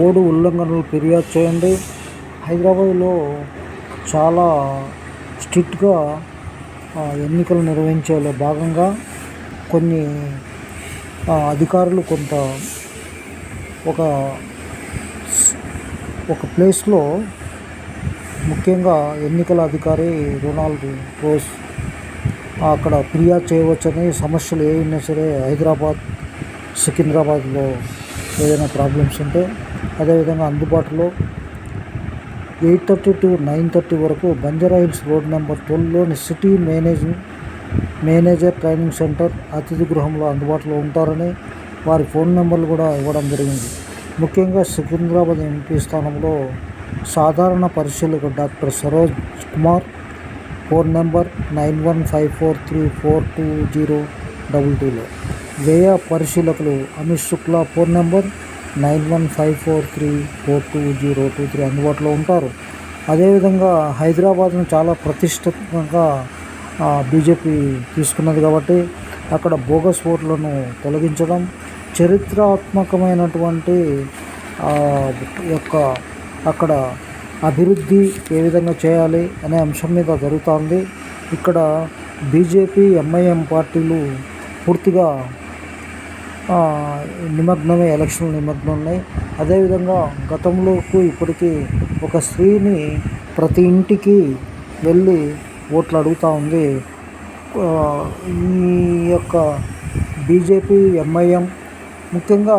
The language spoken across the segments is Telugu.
కోడ్ ఉల్లంఘనలు ఫిర్యాదు చేయండి. హైదరాబాద్లో చాలా స్ట్రిక్ట్గా ఆ, ఎన్నికలు నిర్వహించేలో భాగంగా కొన్ని అధికారులు కొంత ఒక ఒక ప్లేస్లో ముఖ్యంగా ఎన్నికల అధికారి రొనాల్డ్ రోజ్ అక్కడ ఫిర్యాదు చేయవచ్చని సమస్యలు ఏమైనా సరే హైదరాబాద్ సికింద్రాబాద్లో ఏదైనా ప్రాబ్లమ్స్ ఉంటే అదేవిధంగా అందుబాటులో eight thirty to nine thirty వరకు Banjara hills road number ట్వెల్వ్లోని city manage manager training centre అతిథి గృహంలో అందుబాటులో ఉంటారని వారి ఫోన్ నెంబర్లు కూడా ఇవ్వడం జరిగింది. ముఖ్యంగా సికింద్రాబాద్ ఎంపీ స్థానంలో సాధారణ పరిశీలక doctor Saroj Kumar phone number nine one five four three four two zero double టూలో. వ్యయ పరిశీలకులు Amit Shukla phone number nine one five four three four two zero two three అందుబాటులో ఉంటారు. అదేవిధంగా హైదరాబాద్ను చాలా ప్రతిష్టాత్మకంగా బీజేపీ తీసుకున్నది కాబట్టి అక్కడ బోగస్ ఓట్లను తొలగించడం చరిత్రాత్మకమైనటువంటి యొక్క అక్కడ అభివృద్ధి ఏ విధంగా చేయాలి అనే అంశం మీద జరుగుతోంది. ఇక్కడ బీజేపీ ఎంఐఎం పార్టీలు పూర్తిగా నిమగ్నమై ఎలక్షన్ నిమగ్నం ఉన్నాయి. అదేవిధంగా గతంలోకి ఇప్పటికీ ఒక స్త్రీని ప్రతి ఇంటికి వెళ్ళి ఓట్లు అడుగుతూ ఉంది. ఈ యొక్క బీజేపీ ఎంఐఎం ముఖ్యంగా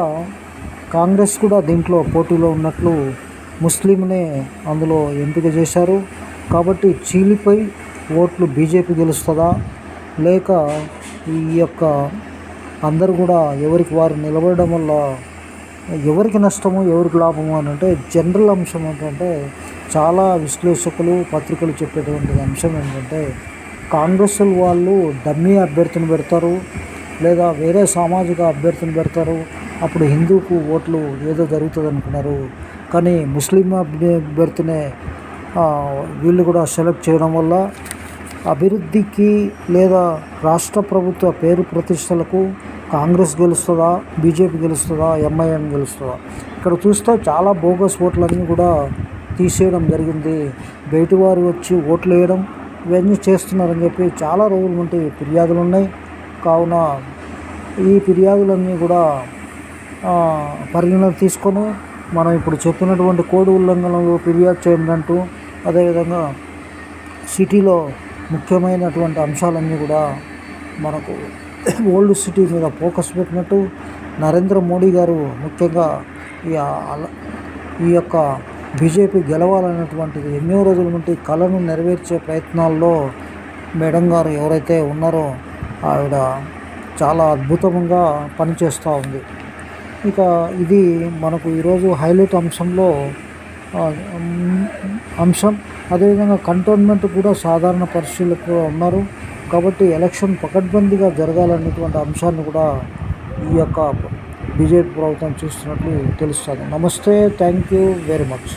కాంగ్రెస్ కూడా దీంట్లో పోటీలో ఉన్నట్లు ముస్లింనే అందులో ఎంపిక చేశారు. కాబట్టి చీలిపై ఓట్లు బీజేపీ గెలుస్తుందా? లేక ఈ యొక్క అందరూ కూడా ఎవరికి వారు నిలబడడం వల్ల ఎవరికి నష్టము ఎవరికి లాభము అని అంటే జనరల్ అంశం ఏంటంటే చాలా విశ్లేషకులు పత్రికలు చెప్పేటువంటి అంశం ఏంటంటే కాంగ్రెస్ వాళ్ళు డమ్మీ అభ్యర్థిని పెడతారు లేదా వేరే సామాజిక అభ్యర్థిని పెడతారు. అప్పుడు హిందూకు ఓట్లు ఏదో జరుగుతుంది అనుకున్నారు. కానీ ముస్లిం అభ్యర్థినే వీళ్ళు కూడా సెలెక్ట్ చేయడం వల్ల అభివృద్ధికి లేదా రాష్ట్ర ప్రభుత్వ పేరు ప్రతిష్టలకు కాంగ్రెస్ గెలుస్తుందా బీజేపీ గెలుస్తుందా ఎంఐఎం గెలుస్తుందా? ఇక్కడ చూస్తే చాలా బోగస్ ఓట్లన్నీ కూడా తీసేయడం జరిగింది. బయటివారు వచ్చి ఓట్లు వేయడం ఇవన్నీ చేస్తున్నారని చెప్పి చాలా రోజుల నుండి ఫిర్యాదులు ఉన్నాయి. కావున ఈ ఫిర్యాదులన్నీ కూడా పరిగణన తీసుకొని మనం ఇప్పుడు చెప్పినటువంటి కోడ్ ఉల్లంఘనలు ఫిర్యాదు చేయండి అంటూ అదేవిధంగా సిటీలో ముఖ్యమైనటువంటి అంశాలన్నీ కూడా మనకు ఓల్డ్ సిటీ మీద ఫోకస్ పెట్టినట్టు నరేంద్ర మోడీ గారు ముఖ్యంగా ఈ ఈ యొక్క బీజేపీ గెలవాలన్నటువంటిది ఎన్నో రోజుల నుండి కళను నెరవేర్చే ప్రయత్నాల్లో మేడం గారు ఎవరైతే ఉన్నారో ఆవిడ చాలా అద్భుతంగా పనిచేస్తూ ఉంది. ఇక ఇది మనకు ఈరోజు హైలైట్ అంశంలో అంశం. అదేవిధంగా కంటోన్మెంట్ కూడా సాధారణ పరిశీలకులు ఉన్నారు. కాబట్టి ఎలక్షన్ పకడ్బందీగా జరగాలనేటువంటి అంశాన్ని కూడా ఈ యొక్క బీజేపీ ప్రభుత్వం చూస్తున్నట్లు తెలుస్తుంది. నమస్తే థ్యాంక్ యూ వెరీ మచ్.